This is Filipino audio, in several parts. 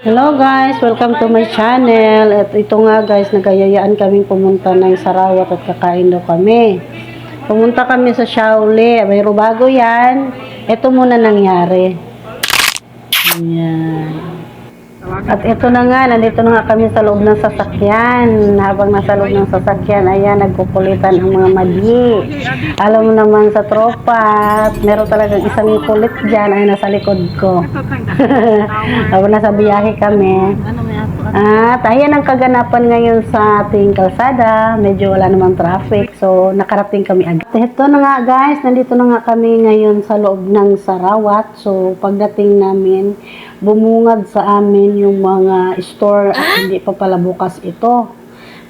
Hello guys, welcome to my channel. At ito nga guys, nagayayaan kaming pumunta ng Sarawat at kakain daw kami. Pumunta kami sa Shaoli. Mayro bago yan. Ito muna nangyari. Ayan. At ito na nga, nandito na nga kami sa loob ng sasakyan. Habang nasa loob ng sasakyan, ayan, nagkukulitan ang mga mali. Alam mo naman sa tropa, meron talagang isang kulit dyan ay nasa likod ko. Habang nasa biyahe kami. At ayan ang kaganapan ngayon sa ating kalsada. Medyo wala namang traffic. So, nakarating kami agad. Ito na nga guys, nandito na nga kami ngayon sa loob ng Sarawat. So, pagdating namin, bumungad sa amin yung mga store at hindi pa pala bukas ito.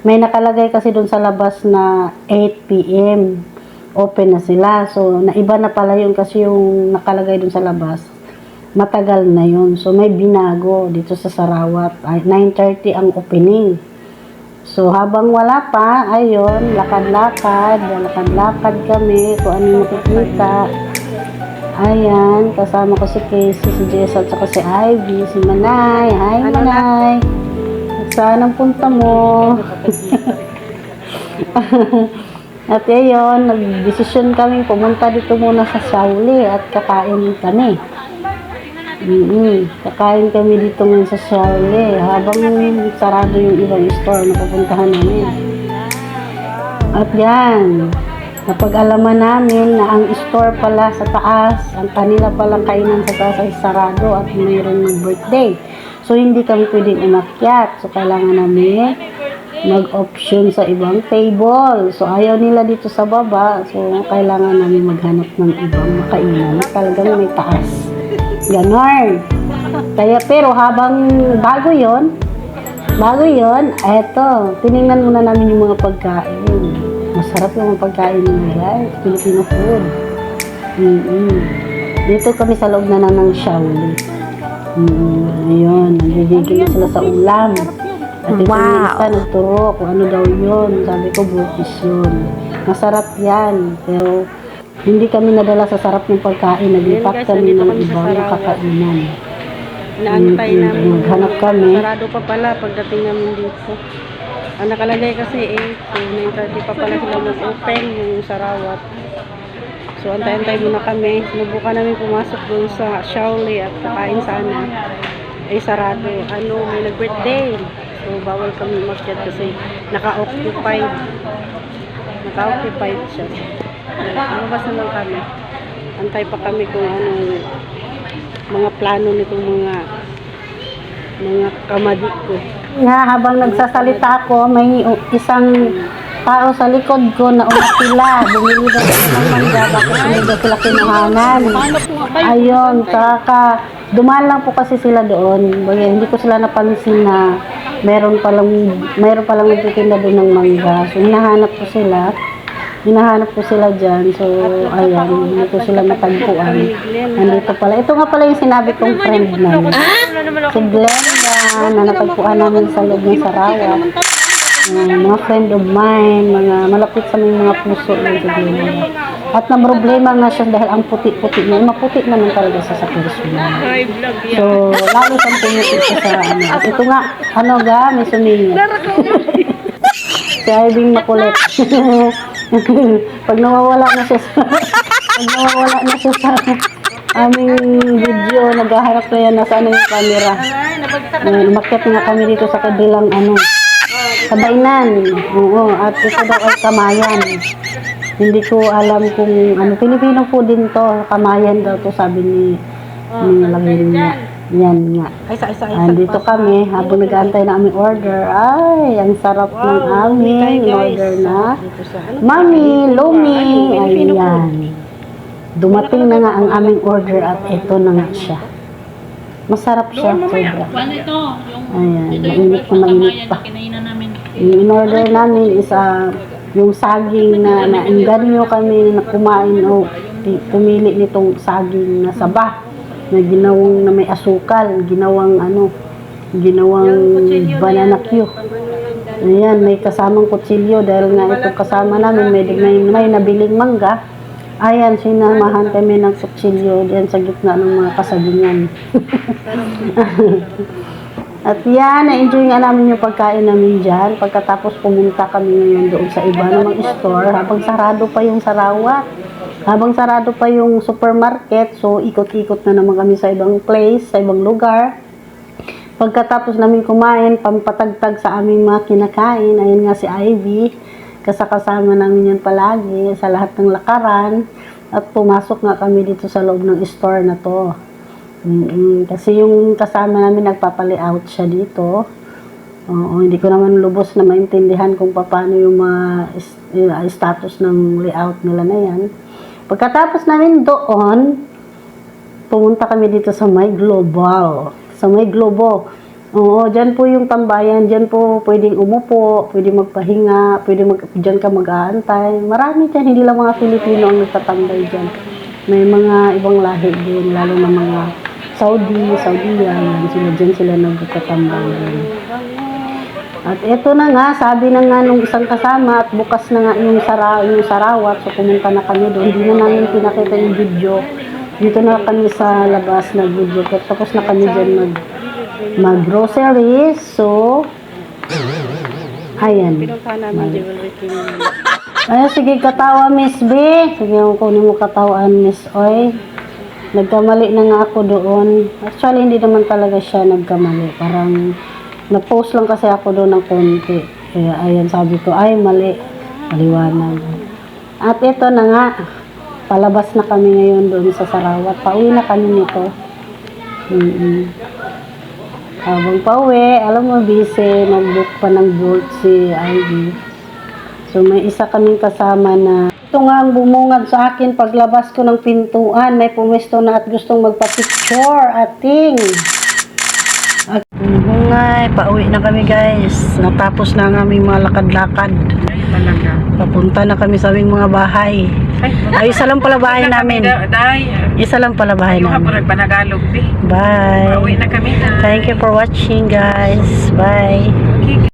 May nakalagay kasi doon sa labas na 8 p.m. Open na sila. So, naiba na pala yun kasi yung nakalagay doon sa labas matagal na yun. So, may binago dito sa Sarawat. Ay, 9.30 ang opening. So, habang wala pa, ayun, lakad-lakad, lakad-lakad kami, kung ano makikita. Ayan, kasama ko si Casey, si Jess, at saka si Ivy, si Manay. Hi, Manay! Saan ang punta mo? at ayun, nag-desisyon kami pumunta dito muna sa Shauli at kakain kami. Mm Kakain kami dito ngayon sa Shaoli habang sarado yung ibang store na pupuntahan namin. At yan, napag-alaman namin na ang store pala sa taas, ang kanila palang kainan sa taas ay sarado at mayroon ng birthday. So, hindi kami pwedeng umakyat. So, kailangan namin mag-option sa ibang table. So, ayaw nila dito sa baba. So, kailangan namin maghanap ng ibang makainan. Talagang may taas. Ganon. Kaya, pero habang bago yon bago yon eto, tiningnan muna namin yung mga pagkain. Masarap yung mga pagkain nila, guys. Filipino food. mm Dito kami sa loob na na ng Shaoli. Mm, ayun, nagigigil na sila sa ulam. At ito yung isa, nagturo kung ano daw yun. Sabi ko, butis yun. Masarap yan. Pero, hindi kami nadala sa sarap ng pagkain. Naglipat kami ng kami sa ibang Sarawat. kakainan. Inaantay Mm, namin. Naghanap kami. Sarado pa pala pagdating namin dito. Ang nakalagay kasi 8, so 9.30 pa pala sila mag-open yung Sarawat. So antay-antay muna kami. Sinubukan namin pumasok doon sa Shaoli at kakain sana. Ay sarado. Ano, may nag-birthday. So bawal kami umakyat kasi naka-occupied. Naka-occupied siya. Lumabas na lang kami. Antay pa kami kung anong mga plano nitong mga mga kamadik ko. Nga, habang nagsasalita ako, may isang tao sa likod ko na umatila. Bumili daw ng mangga, bakit hindi daw sila kinuhanan. Ayun, saka dumaan lang po kasi sila doon. Bagay, hindi ko sila napansin na meron palang, meron palang nagtitinda doon ng mangga. So, hinahanap ko sila. Hinahanap ko sila dyan. So, ayan, hindi ko sila matagpuan. Nandito pala. Ito nga pala yung sinabi kong friend namin. Si Glenda, na natagpuan namin sa loob ng Sarawat. Uh, mga friend of mine, mga malapit sa may mga puso yun si Glenda. At na problema nga siya dahil ang puti-puti niya, maputi naman talaga siya sa puso niya. So, lalo siyang pumuti siya sa ano. At ito nga, ano ga, may sumingit. si Irving makulit. pag nawawala na siya sa, pag nawawala na siya sa aming video, naghaharap na yan, nasaan na yung camera. Ayan, umakyat nga kami dito sa kabilang ano, kabainan. Oo, at ito daw ay kamayan. Hindi ko alam kung ano, Pilipino po din to, kamayan daw to sabi ni ni Lavin niya. Yan nga. Ay, sa isa, Andito kami, habang nag-aantay na aming order. Ay, ang sarap ng aming order na. Mami, Lumi, ayan. Dumating na nga ang aming order at ito na nga siya. Masarap siya, sobra. Ano ito? Yung, Ayan, mainit na mainit pa. in-order namin is ah, yung saging na nainganyo kami na kumain o pi- pumili nitong saging na saba na ginawang na may asukal, ginawang ano, ginawang banana Q. Ayan, may kasamang kutsilyo dahil nga ito kasama namin, may, may, may nabiling mangga. Ayan, sinamahan kami ng kutsilyo diyan sa gitna ng mga kasagingan. At yan, na-enjoy nga namin yung pagkain namin dyan. Pagkatapos pumunta kami ngayon doon sa iba namang store habang sarado pa yung Sarawat. Habang sarado pa yung supermarket, so ikot-ikot na naman kami sa ibang place, sa ibang lugar. Pagkatapos namin kumain, pampatagtag sa aming mga kinakain, ayun nga si Ivy, kasakasama namin yan palagi sa lahat ng lakaran. At pumasok nga kami dito sa loob ng store na to. Mm, kasi yung kasama namin nagpapa-layout siya dito. Oo, hindi ko naman lubos na maintindihan kung paano yung mga yung status ng layout nila na yan. Pagkatapos namin doon, pumunta kami dito sa May Global. Sa May Globo. Oo, dyan po yung tambayan. Dyan po pwedeng umupo, pwedeng magpahinga, pwedeng mag, dyan ka mag-aantay. Marami dyan, hindi lang mga Filipino ang nagtatambay dyan. May mga ibang lahi din, lalo na mga Saudi, Saudiya, yan sila dyan sila nagtatambay. At ito na nga, sabi na nga nung isang kasama at bukas na nga yung, sara, yung sarawat, so pumunta na kami doon. Hindi na namin pinakita yung video. Dito na kami sa labas na video. Tapos na kami dyan mag, mag grocery. So, ayan. Ay, sige katawa, Miss B. Sige, kunin mo katawan, Miss Oy. Nagkamali na nga ako doon. Actually, hindi naman talaga siya nagkamali. Parang, na-post lang kasi ako doon ng konti. Kaya, ayan, sabi ko, ay, mali. Maliwanag. At ito na nga, palabas na kami ngayon doon sa Sarawat. Pauwi na kami nito. mm Habang pauwi, alam mo, busy, nag-book pa ng bolt si Ivy. So may isa kaming kasama na ito nga ang bumungad sa akin paglabas ko ng pintuan. May pumesto na at gustong magpa-picture ating. At bungay, pauwi na kami guys. Natapos na ang aming mga lakad-lakad. Talaga. Papunta na kami sa aming mga bahay. Ay, Ay, isa lang pala bahay namin. Day, Isa lang pala bahay namin. di. Bye. Pauwi na kami na. Thank you for watching guys. Bye.